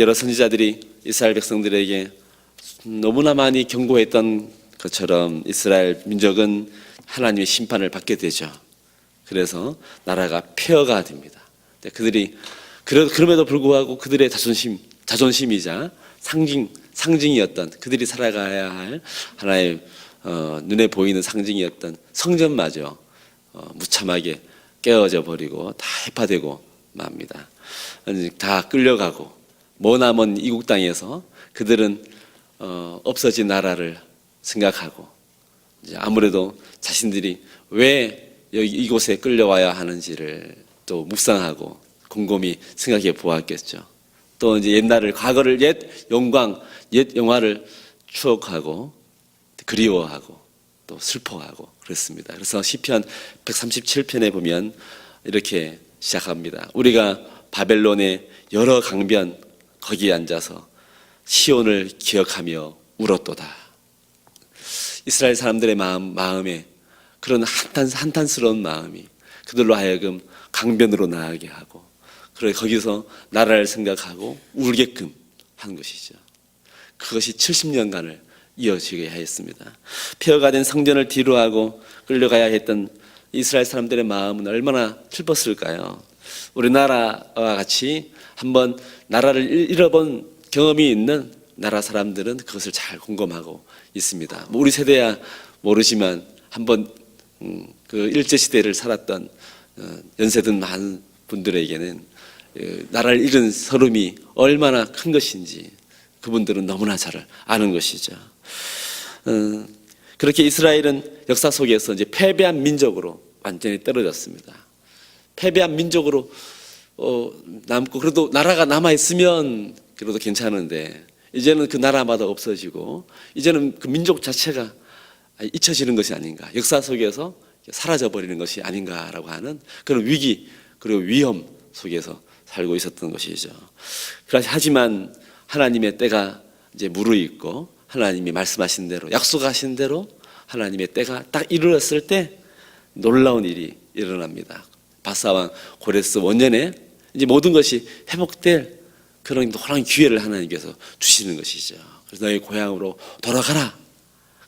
여러 선지자들이 이스라엘 백성들에게 너무나 많이 경고했던 것처럼 이스라엘 민족은 하나님의 심판을 받게 되죠. 그래서 나라가 폐허가 됩니다. 근데 그들이 그럼에도 불구하고 그들의 자존심 자존심이자 상징 상징이었던 그들이 살아가야 할 하나의 어, 눈에 보이는 상징이었던 성전마저 어, 무참하게 깨어져 버리고 다 해파되고 맙니다. 다 끌려가고 머나먼 이국 땅에서 그들은 어, 없어진 나라를 생각하고 아무래도 자신들이 왜 여기 이곳에 끌려와야 하는지를 또 묵상하고 곰곰이 생각해 보았겠죠. 또 이제 옛날을 과거를 옛 영광, 옛 영화를 추억하고 그리워하고 또 슬퍼하고 그렇습니다. 그래서 시편 137편에 보면 이렇게 시작합니다. 우리가 바벨론의 여러 강변 거기에 앉아서 시온을 기억하며 울었도다. 이스라엘 사람들의 마음, 마음에 그런 한탄, 한탄스러운 마음이 그들로 하여금 강변으로 나가게 하고 그래 거기서 나라를 생각하고 울게끔 한 것이죠. 그것이 70년간을 이어지게 하였습니다. 폐허가 된 성전을 뒤로하고 끌려가야 했던 이스라엘 사람들의 마음은 얼마나 슬펐을까요? 우리나라와 같이 한번 나라를 잃- 잃어본 경험이 있는 나라 사람들은 그것을 잘 공감하고 있습니다. 뭐 우리 세대야 모르지만 한번 음, 그 일제 시대를 살았던 어, 연세든 많은 분들에게는 그 나라를 잃은 서름이 얼마나 큰 것인지 그분들은 너무나 잘 아는 것이죠. 어, 그렇게 이스라엘은 역사 속에서 이제 패배한 민족으로 완전히 떨어졌습니다. 패배한 민족으로 어, 남고 그래도 나라가 남아 있으면 그래도 괜찮은데 이제는 그 나라마다 없어지고 이제는 그 민족 자체가 잊혀지는 것이 아닌가 역사 속에서 사라져 버리는 것이 아닌가라고 하는 그런 위기 그리고 위험 속에서 살고 있었던 것이죠. 하지만 하나님의 때가 이제 무르익고 하나님이 말씀하신 대로 약속하신 대로 하나님의 때가 딱 이르렀을 때 놀라운 일이 일어납니다. 바사왕 고레스 원년에 이제 모든 것이 회복될 그런 놀라운 기회를 하나님께서 주시는 것이죠. 그래서 너희 고향으로 돌아가라.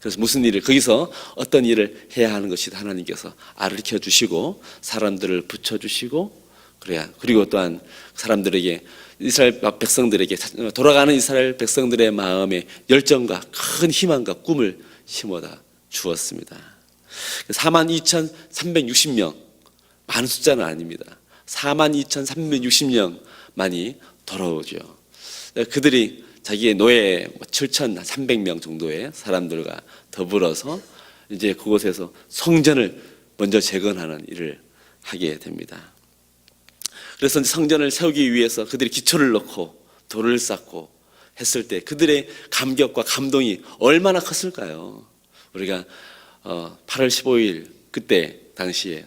그래서 무슨 일을 거기서 어떤 일을 해야 하는 것이 하나님께서 가르쳐 주시고 사람들을 붙여 주시고 그래야 그리고 또한 사람들에게 이스라엘 백성들에게 돌아가는 이스라엘 백성들의 마음에 열정과 큰 희망과 꿈을 심어다 주었습니다. 4만 2,360명 많은 숫자는 아닙니다. 4만 2,360명 만이 돌아오죠. 그들이 자기의 노예 7,300명 정도의 사람들과 더불어서 이제 그곳에서 성전을 먼저 재건하는 일을 하게 됩니다. 그래서 성전을 세우기 위해서 그들이 기초를 넣고 돌을 쌓고 했을 때 그들의 감격과 감동이 얼마나 컸을까요? 우리가 어, 8월 15일 그때 당시에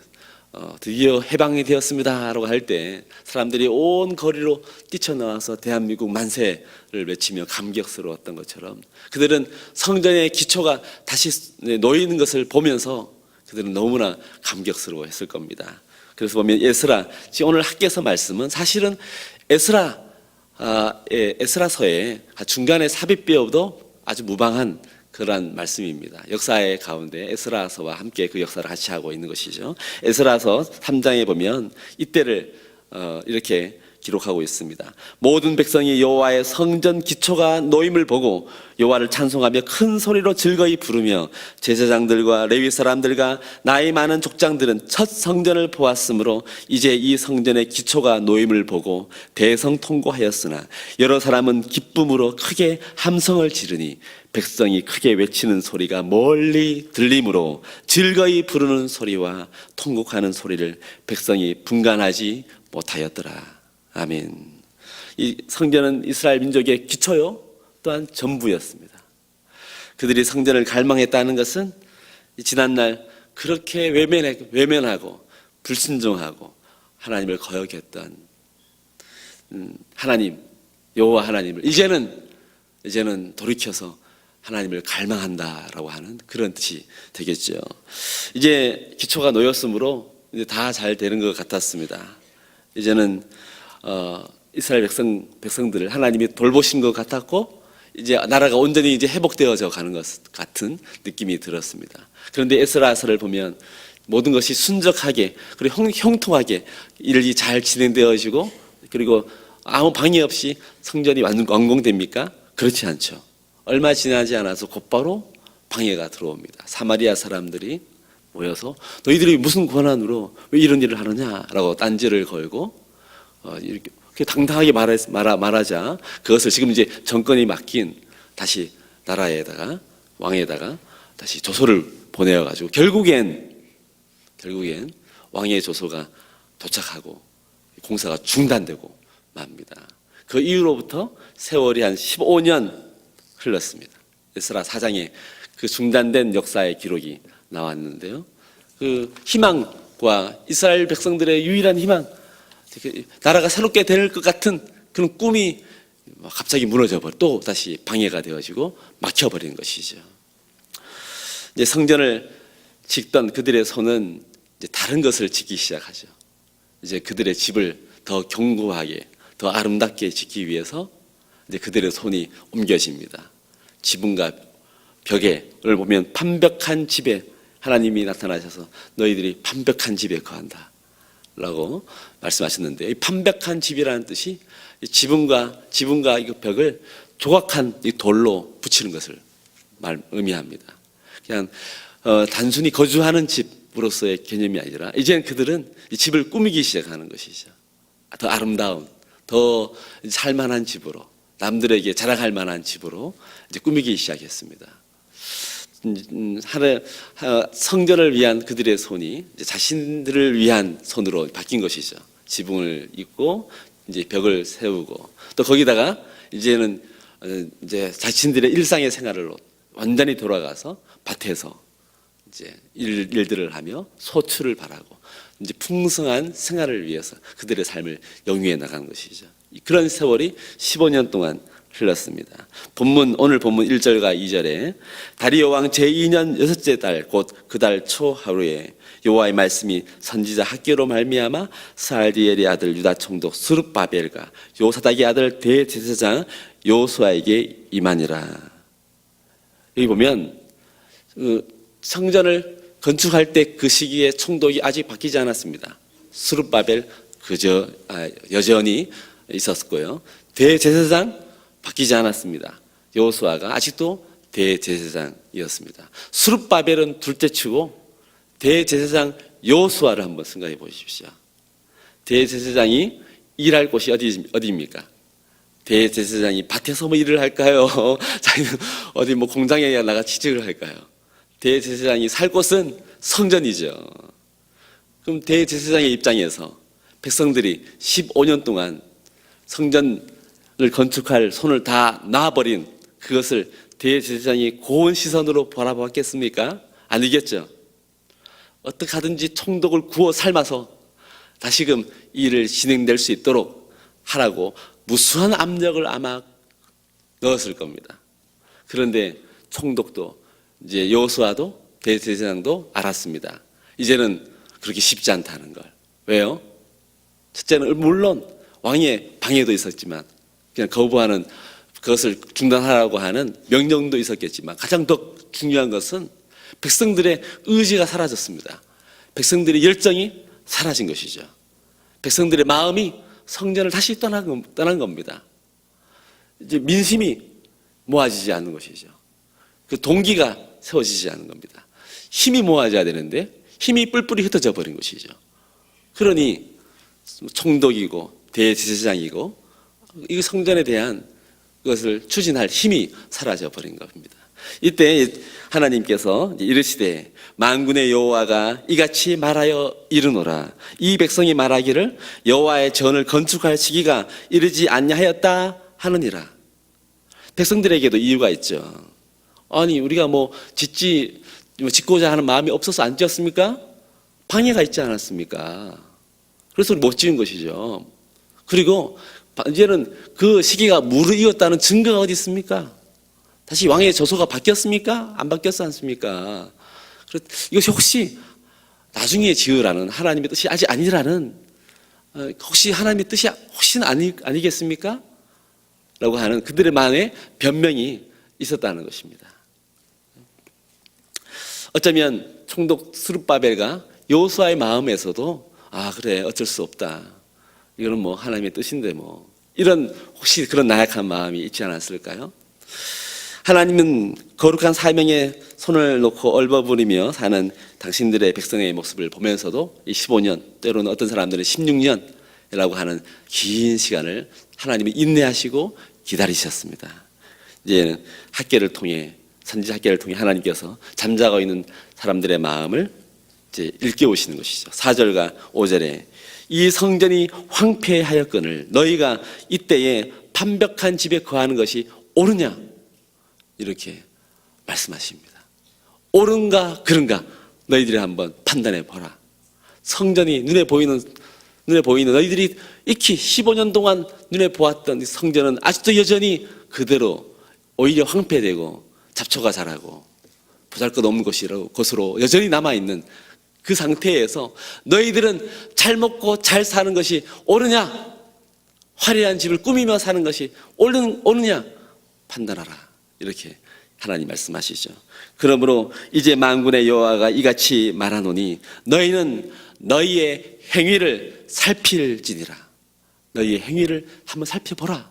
어, 드디어 해방이 되었습니다라고 할 때 사람들이 온 거리로 뛰쳐나와서 대한민국 만세를 외치며 감격스러웠던 것처럼 그들은 성전의 기초가 다시 놓이는 것을 보면서 그들은 너무나 감격스러워했을 겁니다. 그래서 보면 에스라 지금 오늘 학계서 말씀은 사실은 에스라 아, 예, 에스라서의 중간에 삽입되어도 아주 무방한 그러한 말씀입니다. 역사의 가운데 에스라서와 함께 그 역사를 같이 하고 있는 것이죠. 에스라서 3장에 보면 이때를 어, 이렇게 기록하고 있습니다. 모든 백성이 여호와의 성전 기초가 놓임을 보고 여호와를 찬송하며 큰 소리로 즐거이 부르며 제사장들과 레위 사람들과 나이 많은 족장들은 첫 성전을 보았으므로 이제 이 성전의 기초가 놓임을 보고 대성 통고하였으나 여러 사람은 기쁨으로 크게 함성을 지르니 백성이 크게 외치는 소리가 멀리 들리므로 즐거이 부르는 소리와 통곡하는 소리를 백성이 분간하지 못하였더라. 아멘. 이 성전은 이스라엘 민족의 기초요 또한 전부였습니다. 그들이 성전을 갈망했다는 것은 지난날 그렇게 외면하고 불순종하고 하나님을 거역했던 음, 하나님 여호와 하나님을 이제는 이제는 돌이켜서 하나님을 갈망한다라고 하는 그런 뜻이 되겠죠. 이제 기초가 놓였으므로 이제 다 잘 되는 것 같았습니다. 이제는 어, 이스라엘 백성 백성들을 하나님이 돌보신 것 같았고 이제 나라가 온전히 이제 회복되어져 가는 것 같은 느낌이 들었습니다. 그런데 에스라서를 보면 모든 것이 순적하게 그리고 형, 형통하게 일이 잘 진행되어지고 그리고 아무 방해 없이 성전이 완- 완공됩니까? 그렇지 않죠. 얼마 지나지 않아서 곧바로 방해가 들어옵니다. 사마리아 사람들이 모여서 너희들이 무슨 권한으로 왜 이런 일을 하느냐라고 딴지를 걸고 어, 이렇게 당당하게 말하, 말하, 말하자 그것을 지금 이제 정권이 맡긴 다시 나라에다가 왕에다가 다시 조서를 보내어 가지고 결국엔 결국엔 왕의 조서가 도착하고 공사가 중단되고 맙니다. 그 이후로부터 세월이 한 15년 흘렀습니다. 에스라 사장의 그 중단된 역사의 기록이 나왔는데요. 그 희망과 이스라엘 백성들의 유일한 희망, 그 나라가 새롭게 될 것 같은 그런 꿈이 갑자기 무너져 버려 또 다시 방해가 되어지고 막혀버린 것이죠. 이제 성전을 짓던 그들의 손은 이제 다른 것을 짓기 시작하죠. 이제 그들의 집을 더 견고하게, 더 아름답게 짓기 위해서 이제 그들의 손이 옮겨집니다. 지붕과 벽에를 보면 판벽한 집에 하나님이 나타나셔서 너희들이 판벽한 집에 거한다. 라고 말씀하셨는데 이 판벽한 집이라는 뜻이 이 지붕과 지붕과 이 벽을 조각한 이 돌로 붙이는 것을 말 의미합니다. 그냥 어, 단순히 거주하는 집으로서의 개념이 아니라 이제는 그들은 이 집을 꾸미기 시작하는 것이죠. 더 아름다운, 더 살만한 집으로 남들에게 자랑할 만한 집으로 이제 꾸미기 시작했습니다. 음, 하나 하- 성전을 위한 그들의 손이 자신들을 위한 손으로 바뀐 것이죠. 지붕을 잇고 이제 벽을 세우고 또 거기다가 이제는 어, 이제 자신들의 일상의 생활로 완전히 돌아가서 밭에서 이제 일, 일들을 하며 소출을 바라고 이제 풍성한 생활을 위해서 그들의 삶을 영위해 나가는 것이죠. 그런 세월이 15년 동안 흘렀습니다. 본문 오늘 본문 1절과 2절에 다리오 왕 제2년 여섯째 달 곧 그 달 초 하루에 여호와의 말씀이 선지자 학교로 말미암아 스알디엘의 아들 유다 총독 수르바벨과 요사닥의 아들 대제사장 요수아에게 임하니라. 여기 보면 그 성전을 건축할 때 그 시기에 총독이 아직 바뀌지 않았습니다. 수르바벨 그저 아, 여전히 있었고요. 대제사장 바뀌지 않았습니다. 여호수아가 아직도 대제사장이었습니다. 수르바벨은 둘째치고 대제사장 여호수아를 한번 생각해 보십시오. 대제사장이 일할 곳이 어디 어디입니까? 대제사장이 밭에서 뭐 일을 할까요? 자기는 어디 뭐 공장에 나가 취직을 할까요? 대제사장이 살 곳은 성전이죠. 그럼 대제사장의 입장에서 백성들이 15년 동안 성전을 건축할 손을 다 놔버린 그것을 대제사장이 고운 시선으로 바라봤겠습니까? 아니겠죠. 어떻게 하든지 총독을 구워 삶아서 다시금 일을 진행될 수 있도록 하라고 무수한 압력을 아마 넣었을 겁니다. 그런데 총독도 이제 여호수아도 대제사장도 알았습니다. 이제는 그렇게 쉽지 않다는 걸. 왜요? 첫째는 물론 왕의 방해도 있었지만 그냥 거부하는 그것을 중단하라고 하는 명령도 있었겠지만 가장 더 중요한 것은 백성들의 의지가 사라졌습니다. 백성들의 열정이 사라진 것이죠. 백성들의 마음이 성전을 다시 떠난, 겁- 떠난 겁니다. 이제 민심이 모아지지 않는 것이죠. 그 동기가 세워지지 않는 겁니다. 힘이 모아져야 되는데 힘이 뿔뿔이 흩어져 버린 것이죠. 그러니 총독이고 대제사장이고 이 성전에 대한 것을 추진할 힘이 사라져 버린 겁니다. 이때 하나님께서 이르시되 만군의 여호와가 이같이 말하여 이르노라 이 백성이 말하기를 여호와의 전을 건축할 시기가 이르지 않냐하였다 하느니라 백성들에게도 이유가 있죠. 아니 우리가 뭐 짓지 뭐 짓고자 하는 마음이 없어서 안 지었습니까? 방해가 있지 않았습니까? 그래서 못 지은 것이죠. 그리고 이제는 그 시기가 무르익었다는 증거가 어디 있습니까? 다시 왕의 저소가 바뀌었습니까? 안 바뀌었지 않습니까? 이것이 혹시 나중에 지으라는 하나님의 뜻이 아직 아니라는 어, 혹시 하나님의 뜻이 혹시 아니, 아니겠습니까? 라고 하는 그들의 만의 변명이 있었다는 것입니다. 어쩌면 총독 수르바벨과 요수아의 마음에서도 아 그래 어쩔 수 없다. 이거는 뭐 하나님의 뜻인데 뭐 이런 혹시 그런 나약한 마음이 있지 않았을까요? 하나님은 거룩한 사명에 손을 놓고 얼버무리며 사는 당신들의 백성의 모습을 보면서도 이 15년 때로는 어떤 사람들은 16년이라고 하는 긴 시간을 하나님이 인내하시고 기다리셨습니다. 이제 학계를 통해 선지 학계를 통해 하나님께서 잠자고 있는 사람들의 마음을 이제 일깨우시는 것이죠. 4절과 5절에 이 성전이 황폐하였거늘 너희가 이때에 판벽한 집에 거하는 것이 옳으냐 이렇게 말씀하십니다. 옳은가 그른가 너희들이 한번 판단해 보라. 성전이 눈에 보이는 눈에 보이는 너희들이 익히 15년 동안 눈에 보았던 이 성전은 아직도 여전히 그대로 오히려 황폐되고 잡초가 자라고 보잘것없는 것으로 여전히 남아 있는 그 상태에서 너희들은 잘 먹고 잘 사는 것이 옳으냐 화려한 집을 꾸미며 사는 것이 옳은 옳으냐 판단하라 이렇게 하나님 말씀하시죠. 그러므로 이제 만군의 여호와가 이같이 말하노니 너희는 너희의 행위를 살필지니라. 너희의 행위를 한번 살펴보라.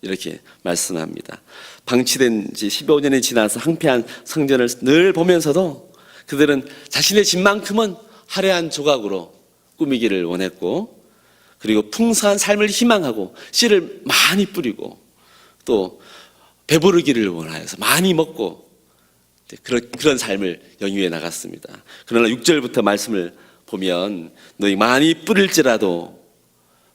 이렇게 말씀합니다. 방치된 지 15년이 지나서 황폐한 성전을 늘 보면서도 그들은 자신의 집만큼은 화려한 조각으로 꾸미기를 원했고 그리고 풍성한 삶을 희망하고 씨를 많이 뿌리고 또 배부르기를 원하여서 많이 먹고 그런, 그런 삶을 영위해 나갔습니다. 그러나 6절부터 말씀을 보면 너희 많이 뿌릴지라도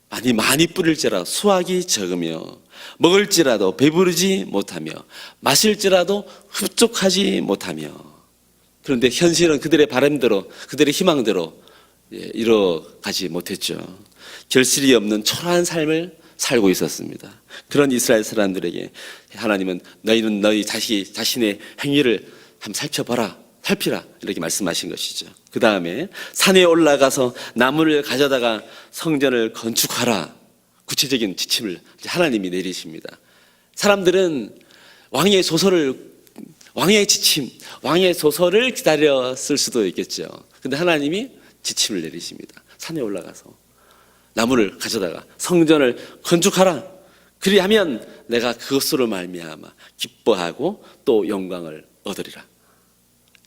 많이 많이 뿌릴지라도 수확이 적으며 먹을지라도 배부르지 못하며 마실지라도 흡족하지 못하며 그런데 현실은 그들의 바람대로 그들의 희망대로 예, 이뤄가지 못했죠. 결실이 없는 초라한 삶을 살고 있었습니다. 그런 이스라엘 사람들에게 하나님은 너희는 너희 자시, 자신의 행위를 한번 살펴봐라. 살피라. 이렇게 말씀하신 것이죠. 그 다음에 산에 올라가서 나무를 가져다가 성전을 건축하라. 구체적인 지침을 하나님이 내리십니다. 사람들은 왕의 소설을, 왕의 지침, 왕의 소설을 기다렸을 수도 있겠죠. 근데 하나님이 지침을 내리십니다. 산에 올라가서 나무를 가져다가 성전을 건축하라. 그리하면 내가 그것으로 말미암아 기뻐하고 또 영광을 얻으리라.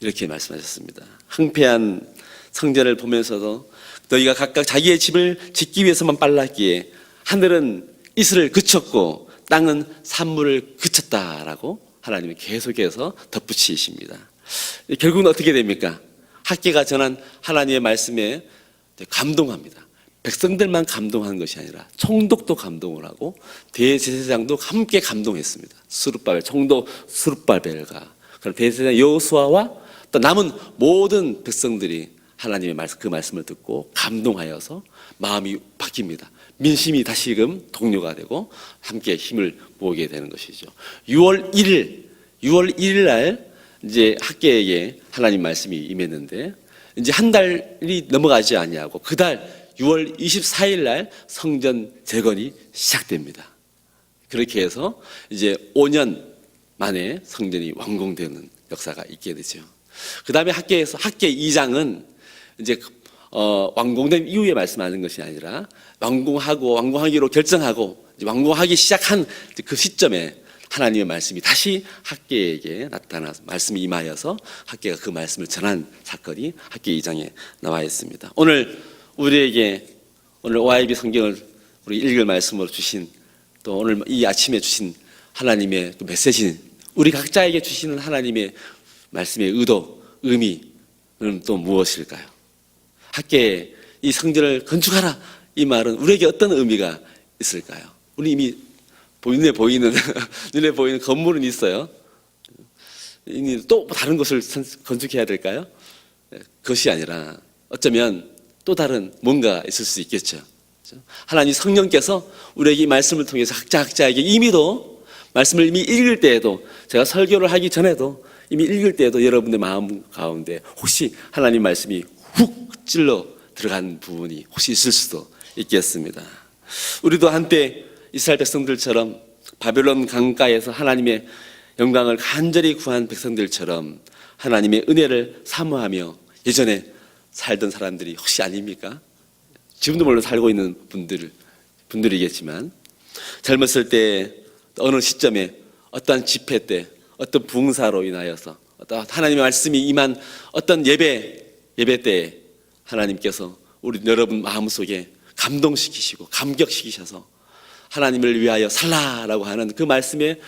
이렇게 말씀하셨습니다. 황폐한 성전을 보면서도 너희가 각각 자기의 집을 짓기 위해서만 빨랐기에 하늘은 이슬을 그쳤고 땅은 산물을 그쳤다라고 하나님이 계속해서 덧붙이십니다. 결국은 어떻게 됩니까? 학계가 전한 하나님의 말씀에 감동합니다. 백성들만 감동한 것이 아니라 총독도 감동을 하고 대제사장도 함께 감동했습니다. 수르바벨 총독 수르바벨과 그럼 대제사장 여호수아와 또 남은 모든 백성들이 하나님의 말씀 그 말씀을 듣고 감동하여서 마음이 바뀝니다. 민심이 다시금 동료가 되고 함께 힘을 모으게 되는 것이죠. 6월 1일 6월 1일 날 이제 학계에게 하나님 말씀이 임했는데 이제 한 달이 넘어가지 아니하고 그 달 6월 24일 날 성전 재건이 시작됩니다. 그렇게 해서 이제 5년 만에 성전이 완공되는 역사가 있게 되죠. 그 다음에 학계에서 학계 2장은 이제 어, 완공된 이후에 말씀하는 것이 아니라 완공하고 완공하기로 결정하고 완공하기 시작한 그 시점에 하나님의 말씀이 다시 학계에게 나타나 말씀이 임하여서 학계가 그 말씀을 전한 사건이 학계 2장에 나와 있습니다. 오늘 우리에게 오늘 OIB 성경을 우리 읽을 말씀으로 주신 또 오늘 이 아침에 주신 하나님의 그 메시지 우리 각자에게 주시는 하나님의 말씀의 의도 의미는 또 무엇일까요? 학계에 이 성전을 건축하라 이 말은 우리에게 어떤 의미가 있을까요? 우리 이미 눈에 보이는 눈에 보이는 건물은 있어요. 또 다른 것을 건축해야 될까요? 네, 그것이 아니라 어쩌면 또 다른 뭔가 있을 수 있겠죠. 그렇죠? 하나님 성령께서 우리에게 이 말씀을 통해서 각자 각자에게 이미도 말씀을 이미 읽을 때에도 제가 설교를 하기 전에도 이미 읽을 때에도 여러분의 마음 가운데 혹시 하나님 말씀이 훅 찔러 들어간 부분이 혹시 있을 수도 있겠습니다. 우리도 한때 이스라엘 백성들처럼 바벨론 강가에서 하나님의 영광을 간절히 구한 백성들처럼 하나님의 은혜를 사모하며 예전에 살던 사람들이 혹시 아닙니까? 지금도 물론 살고 있는 분들 분들이겠지만 젊었을 때 어느 시점에 어떠한 집회 때 어떤 붕사로 인하여서 어떤 하나님의 말씀이 임한 어떤 예배 예배 때에 하나님께서 우리 여러분 마음속에 감동시키시고 감격시키셔서 하나님을 위하여 살라라고 하는 그 말씀에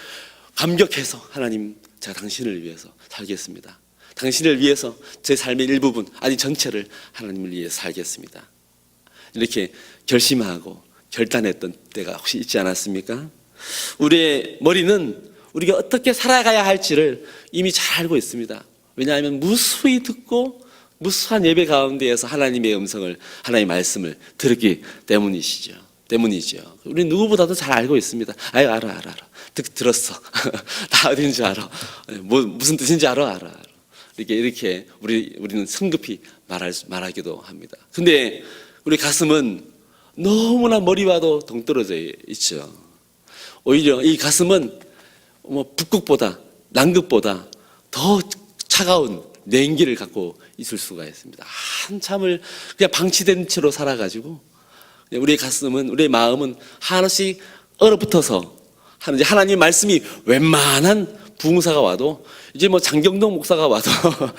감격해서 하나님 제가 당신을 위해서 살겠습니다. 당신을 위해서 제 삶의 일부분 아니 전체를 하나님을 위해 살겠습니다. 이렇게 결심하고 결단했던 때가 혹시 있지 않았습니까? 우리의 머리는 우리가 어떻게 살아가야 할지를 이미 잘 알고 있습니다. 왜냐하면 무수히 듣고 무수한 예배 가운데에서 하나님의 음성을 하나님의 말씀을 들었기 때문이시죠. 때문이죠. 우리 누구보다도 잘 알고 있습니다. 아유 알아 알아 알아. 듣, 들었어. 다 어딘지 알아. 뭐 무슨 뜻인지 알아 알아. 이렇게 이렇게 우리 우리는 성급히 말할 수- 말하기도 합니다. 근데 우리 가슴은 너무나 머리와도 동떨어져 있죠. 오히려 이 가슴은 뭐 북극보다 남극보다 더 차가운 냉기를 갖고 있을 수가 있습니다. 한참을 그냥 방치된 채로 살아가지고 우리의 가슴은 우리의 마음은 하나씩 얼어붙어서 하는 이제 하나님 말씀이 웬만한 부흥사가 와도 이제 뭐 장경동 목사가 와도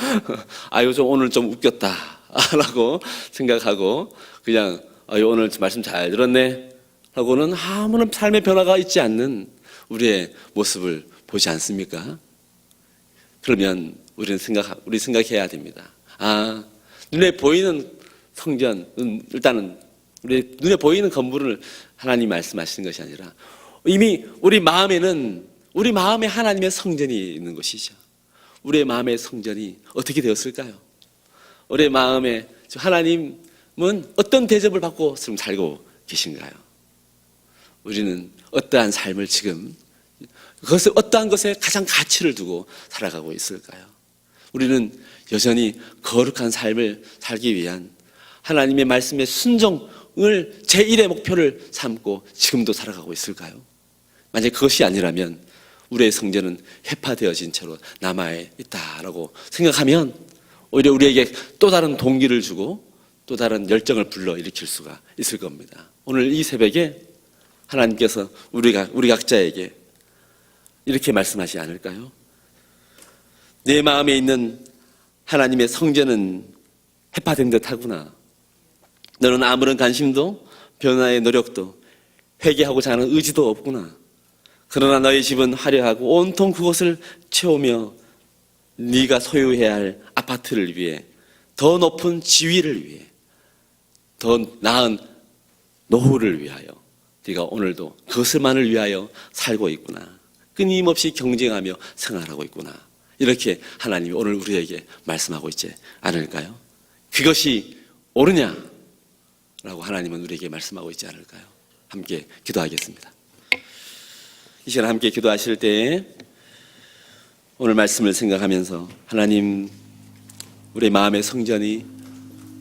아유 좀 오늘 좀 웃겼다라고 생각하고 그냥 아유 오늘 말씀 잘 들었네 하고는 아무런 삶의 변화가 있지 않는 우리의 모습을 보지 않습니까? 그러면 우리는 생각 우리 생각해야 됩니다. 아 눈에 보이는 성전 음, 일단은 우리 눈에 보이는 건물을 하나님 말씀하시는 것이 아니라 이미 우리 마음에는 우리 마음에 하나님의 성전이 있는 것이죠. 우리의 마음의 성전이 어떻게 되었을까요? 우리의 마음에 하나님은 어떤 대접을 받고 지금 살고 계신가요? 우리는 어떠한 삶을 지금 그것을 어떠한 것에 가장 가치를 두고 살아가고 있을까요? 우리는 여전히 거룩한 삶을 살기 위한 하나님의 말씀의 순종을 제1의 목표를 삼고 지금도 살아가고 있을까요? 만약 그것이 아니라면 우리의 성전은 회파되어진 채로 남아 있다라고 생각하면 오히려 우리에게 또 다른 동기를 주고 또 다른 열정을 불러 일으킬 수가 있을 겁니다. 오늘 이 새벽에 하나님께서 우리가 우리 각자에게 이렇게 말씀하지 않을까요? 내 마음에 있는 하나님의 성전은 해파된 듯하구나. 너는 아무런 관심도 변화의 노력도 회개하고자 하는 의지도 없구나. 그러나 너의 집은 화려하고 온통 그곳을 채우며 네가 소유해야 할 아파트를 위해 더 높은 지위를 위해 더 나은 노후를 위하여 네가 오늘도 그것을만을 위하여 살고 있구나. 끊임없이 경쟁하며 생활하고 있구나. 이렇게 하나님이 오늘 우리에게 말씀하고 있지 않을까요? 그것이 옳으냐? 라고 하나님은 우리에게 말씀하고 있지 않을까요? 함께 기도하겠습니다. 이 시간 함께 기도하실 때에 오늘 말씀을 생각하면서 하나님 우리 마음의 성전이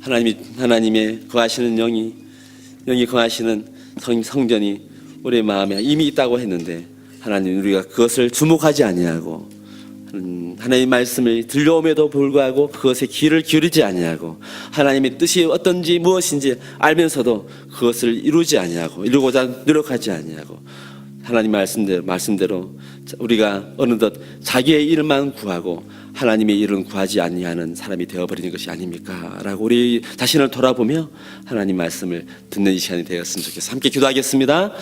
하나님이 하나님의 거하시는 영이 영이 거하시는 성, 성전이 우리 마음에 이미 있다고 했는데 하나님 우리가 그것을 주목하지 아니하고 음, 하나님의 말씀을 들려옴에도 불구하고 그것에 귀를 기울이지 아니하고 하나님의 뜻이 어떤지 무엇인지 알면서도 그것을 이루지 아니하고 이루고자 노력하지 아니하고 하나님 말씀대로 말씀대로 우리가 어느덧 자기의 일만 구하고 하나님의 일은 구하지 아니하는 사람이 되어버리는 것이 아닙니까?라고 우리 자신을 돌아보며 하나님 말씀을 듣는 이 시간이 되었으면 좋겠습니다. 함께 기도하겠습니다.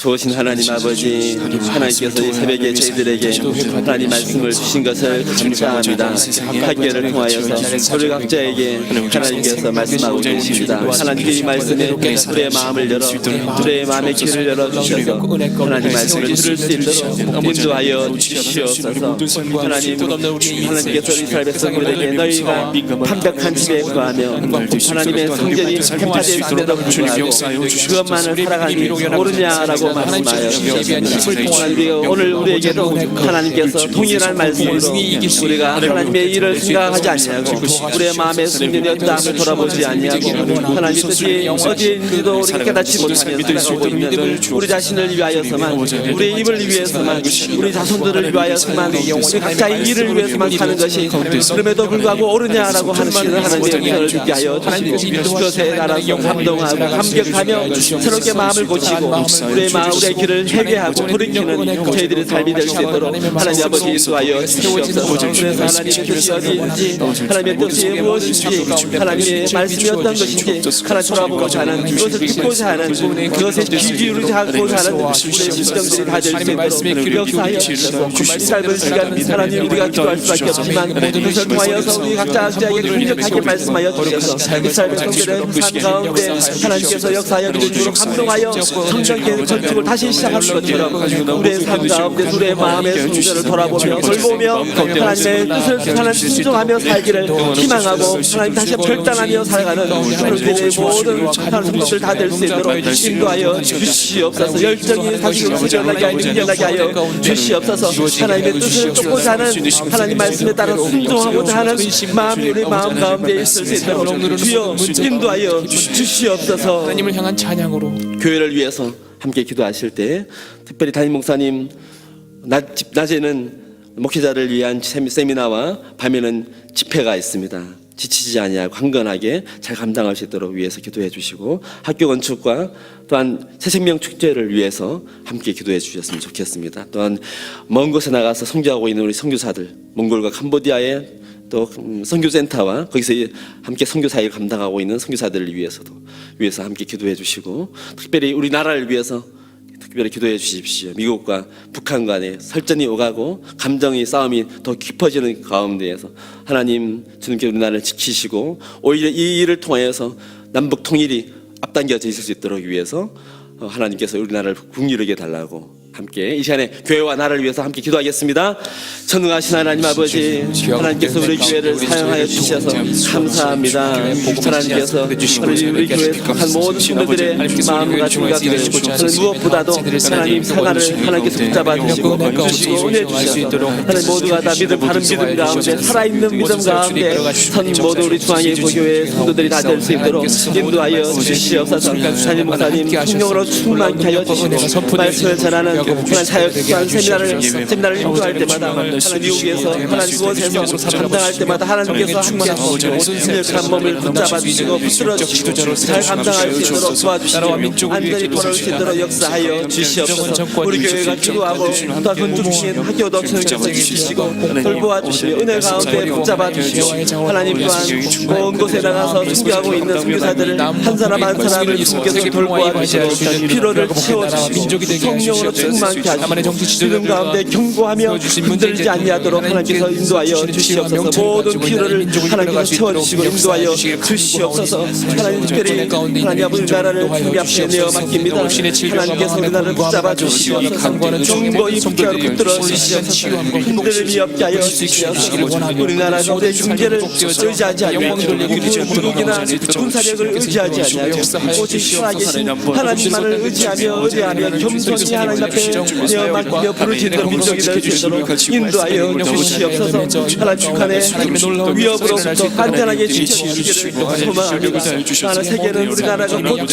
좋으신 하나님 아버지, 하나님께서 이 새벽에 저희들에게 하나님 말씀을 주신 것을 감사합니다. 학계를 통하여서 우리 각자에게 하나님께서 말씀하고 계십니다. 하나님의 이 말씀에 우리의 마음을 열어 우리의 마음의 귀를 열어 주셔서 하나님 말씀을 들을 수 있도록 인도하여 주시옵소서. 하나님 하나님께서 이스라엘 백성들에게 너희가 판벽한 집에 거하며 하나님의 성전이 폐파되어 있음에도 불구하고 그것만을 살아가니 모르냐라고 말씀하여 주셨습니다. 오늘 우리에게도 하나님께서 동일한 말씀으로 우리가 하나님의 일을 생각하지 아니하고 우리의 마음에 숨겨진 어떠함을 돌아보지 아니하고 하나님의 뜻이 어디인지도 우리가 깨닫지 못하면서 있는 우리 자신을 위하여서만 우리의 입을 위해서만 우리 자손들을 위하여서만 우리 각자의 일을 위해서만 사는 것이 그럼에도 불구하고 옳으냐라고 하시는 하나님의 은혜를 듣게 하여 주시고 그것에 따라서 감동하고 감격하며 새롭게 마음을 고치고 우리의 마음 우리의 길을 회개하고 돌이키는 저희들의 삶이 될 수 있도록 하나님 아버지 인도하여 주시옵소서 그래서 하나님의 뜻이 어디인지 하나님의 뜻이 무엇인지 하나님의 말씀이 어떤 것인지 하나님 돌아보고자 하는 그것을 듣고자 하는 그것에 귀 기울이자 하고자 하는 우리의 심정들이 다 될 수 있도록 역사하여 주셔서 이 짧은 시간 하나님 우리가 기도할 수밖에 없지만 그것을 통하여서 우리 각자 각자에게 강력하게 말씀하여 주셔서 이 삶의 성들의 삶 가운데 하나님께서 역사하여 주시고 감동하여 성전계 건축을 다시 시작하는 것처럼 우리의 삶 가운데 우리의 마음의 순전을 돌아보며 돌보며 하나님의 뜻을 하나님 순종하며 살기를 희망하고 하나님 다시 결단하며 살아가는 우리들의 모든 하나님 성도들 다될 수 있도록 인도하여 주시옵소서 열정이 다시 생겨나게 하여 생겨나게 하여 주시옵소서 하나님의 뜻을 쫓고자 하는 하나님 말씀 에 따라 순종하고자 하는 마음이 우리 마음 가운데 있을 수 있도록 주여 인도하여 주시옵소서 하나님을 향한 찬양으로 교회를 위해서 함께 기도하실 때 특별히 담임 목사님 낮, 집- 낮에는 목회자를 위한 세미- 세미나와 밤에는 집회가 있습니다. 지치지 아니하고 강건하게 잘 감당할 수 있도록 위해서 기도해 주시고 학교 건축과 또한 새생명 축제를 위해서 함께 기도해 주셨으면 좋겠습니다. 또한 먼 곳에 나가서 성교하고 있는 우리 선교사들 몽골과 캄보디아에 또 음, 선교센터와 거기서 함께 선교 사역을 감당하고 있는 선교사들을 위해서도 위해서 함께 기도해 주시고 특별히 우리 나라를 위해서 특별히 기도해 주십시오. 미국과 북한 간에 설전이 오가고 감정의 싸움이 더 깊어지는 가운데에서 하나님 주님께 우리나라를 지키시고 오히려 이 일을 통하여서 남북 통일이 앞당겨져 있을 수 있도록 위해서 어, 하나님께서 우리나라를 국리르게 달라고 함께 이 시간에 교회와 나라를 위해서 함께 기도하겠습니다. 전능하신 하나님 아버지 하나님께서 우리 교회를 사용하여 주셔서 감사합니다. 하나님께서 우리 교회 한 모든 친구들의 마음과 생각을 하나님 무엇보다도 하나님 생활을 하나님께서 붙잡아 주시고 주시고 은혜 주셔서 하나님 모두가 다 믿음 바른 믿음 가운데 살아있는 믿음 가운데 선 모두 우리 중앙예수교회 성도들이 다 될 수 있도록 인도하여 주시옵소서 하나님 목사님 성령으로 충만케 하여 주시고 말씀을 전하는 사역 또한 세미나를 세미나를 인도할 때마다 하나님 미국에서 하나님 무엇에서 감당할 때마다 하나님께서 함께하시고 강력한 몸을 붙잡아 주시고 붙들어 주시고 잘 감당할 수 있도록 도와주시고 안전히 돌아올 수 있도록 역사하여 주시옵소서. 우리 교회가 기도하고 또 건축신 학교도 성령께서 주시고 돌보아 주시며 은혜 가운데 붙잡아 주시고 하나님 또한 먼 곳에 나가서 순교하고 있는 선교사들을 한 사람 한 사람을 주께서 돌보아 주시고 피로를 채워주시고 성령으로 충만케 하시고 지금 가운데 경고하며 흔들지 아니하도록 하나님께서 인도하여 주시옵소서 모든 피로를 하나님께서 채워주시고 인도하여 주시옵소서 하나님 특별히 하나님 아버지 나라를 주님 앞에 내어 맡깁니다 하나님께서 우리 나라를 붙잡아 주시옵소서 정보이 국가로 붙들어 주시옵소서 흔들림이 없게 하여 주시옵소서 우리나라 가운데 중재를 의지하지 아니하고 무력이나 군사력을 의지하지 아니하고 오직 하나님만을 의지하며 의뢰하며 겸손히 하나님 앞에 내어 맡기며 부르짖는 민족이 될 수 있도록 인도하여 주시옵소서 하나님 북한의 위협으로부터 안전하게 지켜주시기를 소망합니다. 하나님 세계는 우리나라가 곧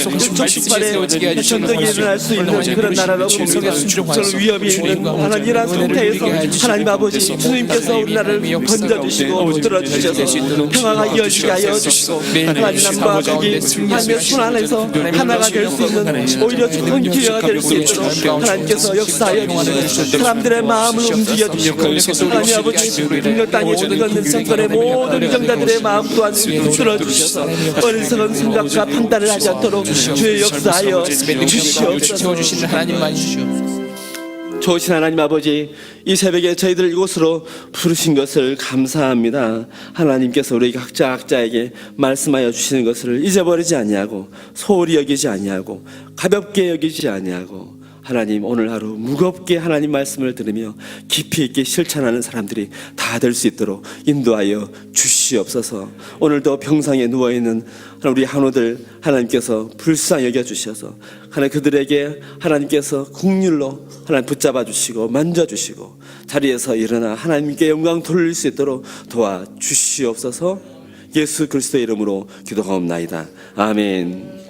식발의 전쟁이 일어날 수 있는 그런 나라로 봅니다 저는 위협이 있는 하나님 이러한 상태에서 하나님 아버지 주님께서 우리나라를 건져주시고 붙들어주셔서 평화가 이어지게 하여 주시고 하나님 남과 북이 하나님의 손 안에서 하나가 될 수 있는 오히려 좋은 기회가 될 수 있도록 하나님께서 역사하여 주시고 사람들의 마음을 움직여 주시고 하나님 아버지 북녘 땅에 죽은 정권의 모든 정자들의 마음 또한 붙들어 주셔서 어리석은 생각과 판단을 하지 않도록 주의 역사하여 주시옵소서 하나님만 주시옵소서 좋으신 하나님 아버지 이 새벽에 저희들 이곳으로 부르신 것을 감사합니다. 하나님께서 우리 각자 각자에게 말씀하여 주시는 것을 잊어버리지 아니하고 소홀히 여기지 아니하고 가볍게 여기지 아니하고 하나님 오늘 하루 무겁게 하나님 말씀을 들으며 깊이 있게 실천하는 사람들이 다 될 수 있도록 인도하여 주시옵소서. 오늘도 병상에 누워 있는 우리 한우들 하나님께서 불쌍히 여겨 주셔서 하나님 그들에게 하나님께서 국률로 하나님 붙잡아 주시고 만져 주시고 자리에서 일어나 하나님께 영광 돌릴 수 있도록 도와 주시옵소서. 예수 그리스도의 이름으로 기도하옵나이다. 아멘.